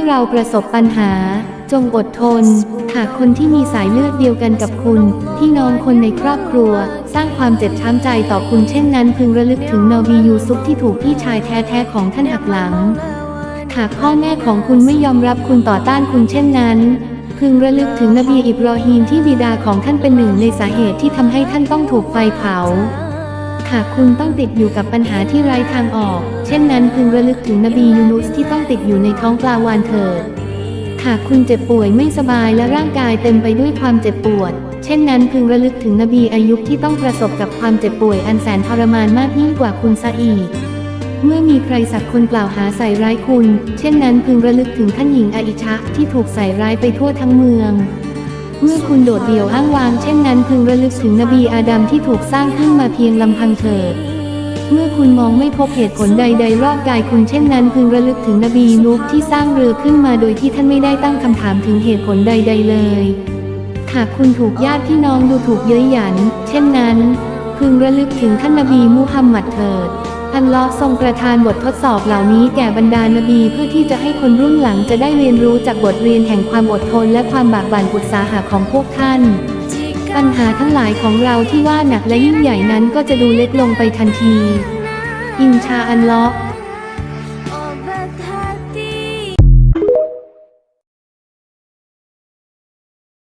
มื่อเราประสบปัญหา จงอดทน หากคนที่มีสายเลือดเดียวกันกับคุณ พี่น้องคนในครอบครัว สร้างความเจ็บช้ำใจต่อคุณเช่นนั้นพึงระลึกถึงนบียูซุฟที่ถูกพี่ชายแท้ๆของท่านหักหลัง หากพ่อแม่ของคุณไม่ยอมรับคุณต่อต้านคุณเช่นนั้นพึงระลึกถึงนบีอิบรอฮีมที่บิดาของท่านเป็นหนึ่งในสาเหตุที่ทำให้ท่านต้องถูกไฟเผา หากคุณต้องติดอยู่กับปัญหาที่ไร้ทางออก เช่นนั้นพึงระลึกถึงนบียูนุสที่ต้องติดอยู่ในท้องปลาวานเถิด หากคุณเจ็บป่วยไม่สบายและร่างกายเต็มไปด้วยความเจ็บปวด เช่นนั้นพึงระลึกถึงนบีอายุบที่ต้องประสบกับความเจ็บป่วยอันแสนทรมานมากยิ่งกว่าคุณซะอีกเมื่อมีใครสักคนกล่าวหาใส่ร้ายคุณ เช่นนั้นพึงระลึกถึงท่านหญิงอาอิชะที่ถูกใส่ร้ายไปทั่วทั้งเมือง เมื่อคุณโดดเดี่ยวอ้างวางเช่นนั้นพึงระลึกถึงนบีอาดัมที่ถูกสร้างขึ้นมาเพียงลำพังเถิด เมื่อคุณมองไม่พบเหตุผลใดๆรอบกายคุณเช่นนั้นพึงระลึกถึงนบีนูบที่สร้างเรือขึ้นมาโดยที่ท่านไม่ได้ตั้งคำถามถึงเหตุผลใด ๆ เลย หากคุณถูกญาติพี่น้องดูถูกเย้ยหยัน เช่นนั้น พึงระลึกถึงท่านนบีมุฮัมมัดเถิด อัลลอฮ์ทรงประทานบททดสอบเหล่านี้แก่บรรดานบีเพื่อที่จะให้คนรุ่นหลังจะได้เรียนรู้จากบทเรียนแห่งความอดทนและความบากบั่นอุตสาหะของพวกท่าน ปัญหาทั้งหลายของเราที่ว่าหนักและยิ่งใหญ่นั้นก็จะดูเล็กลงไปทันที อินชาอัลลอฮ์